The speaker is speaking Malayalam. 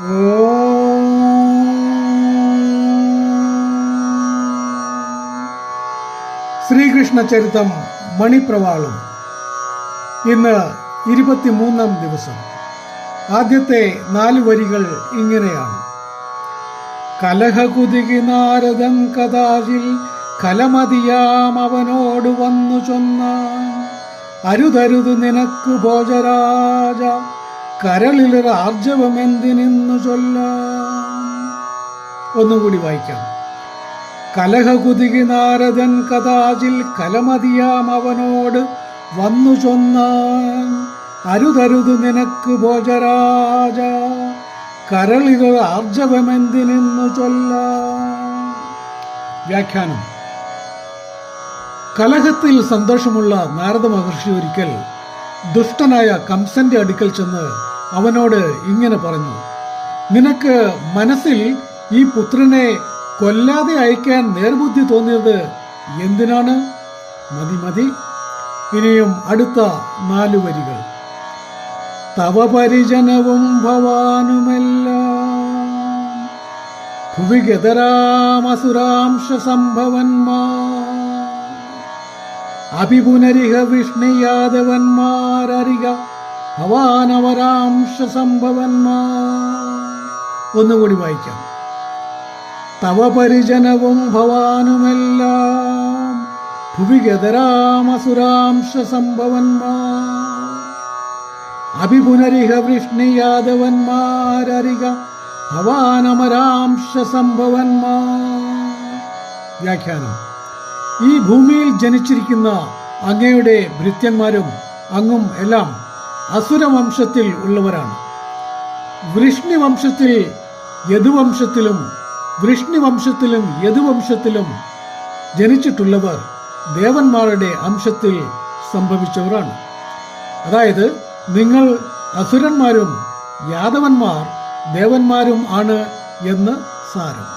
ശ്രീകൃഷ്ണ ചരിതം മണിപ്രവാളം. ഇന്ന് ഇരുപത്തിമൂന്നാം ദിവസം. ആദ്യത്തെ നാല് വരികൾ ഇങ്ങനെയാണ്. കലഹകുതികി നാരദൻ കഥാശിൽ കലമതിയാം അവനോട് വന്നു ചൊന്നാൻ അരുതരുത് നിനക്ക് ഭോജരാജ. കരളിലൊരു ആർജവമെന്തിനിന്നു ചൊല്ലാം. ഒന്നുകൂടി വായിക്കാം. കലഹകുതികി നാരദൻ കഥാചിൽ കലമതിയാം അവനോട് വന്നു ചൊന്നാൻ. അരുതരുത് നിനക്ക് ഭോജരാജ കരളിലൊരു ആർജവമെന്തിനിന്നു ചൊല്ലാം വ്യാഖ്യാനം. കലഹത്തിൽ സന്തോഷമുള്ള നാരദ മഹർഷി ഒരിക്കൽ ദുഷ്ടനായ കംസന്റെ അടുക്കൽ ചെന്ന് അവനോട് ഇങ്ങനെ പറഞ്ഞു നിനക്ക് മനസ്സിൽ ഈ പുത്രനെ കൊല്ലാതെ അയക്കാൻ നേർബുദ്ധി തോന്നിയത് എന്തിനാണ്? മതി മതി. ഇനിയും അടുത്ത നാലു വരികൾ. തവ പരിജനവും ഭവാനുമെല്ലാം അഭിപുനരിഹ വിഷ്ണുയാദവന്മാരരിക ഭവാനവരാംശ സംഭവന്മാർ ഒന്നുകൂടി വായിക്കാം. തവ പരിജനവും ഭവാനുമെല്ലാം ഭുവിഗതരാമസുരാംശ സംഭവന്മാർ അഭിപുനരിഹ വൃഷ്ണിയാദവന്മാരരിക ഭവാനമരാംശ സംഭവന്മാർ വ്യാഖ്യാനം. ഈ ഭൂമിയിൽ ജനിച്ചിരിക്കുന്ന അങ്ങയുടെ ഭൃത്യന്മാരും അങ്ങും എല്ലാം അസുരവംശത്തിൽ ഉള്ളവരാണ്. വൃഷ്ണിവംശത്തിൽ യദുവംശത്തിലും വൃഷ്ണിവംശത്തിലും യദുവംശത്തിലും ജനിച്ചിട്ടുള്ളവർ ദേവന്മാരുടെ അംശത്തിൽ സംഭവിച്ചവരാണ്. അതായത് നിങ്ങൾ അസുരന്മാരും യാദവന്മാർ ദേവന്മാരും ആണ് എന്ന് സാരം.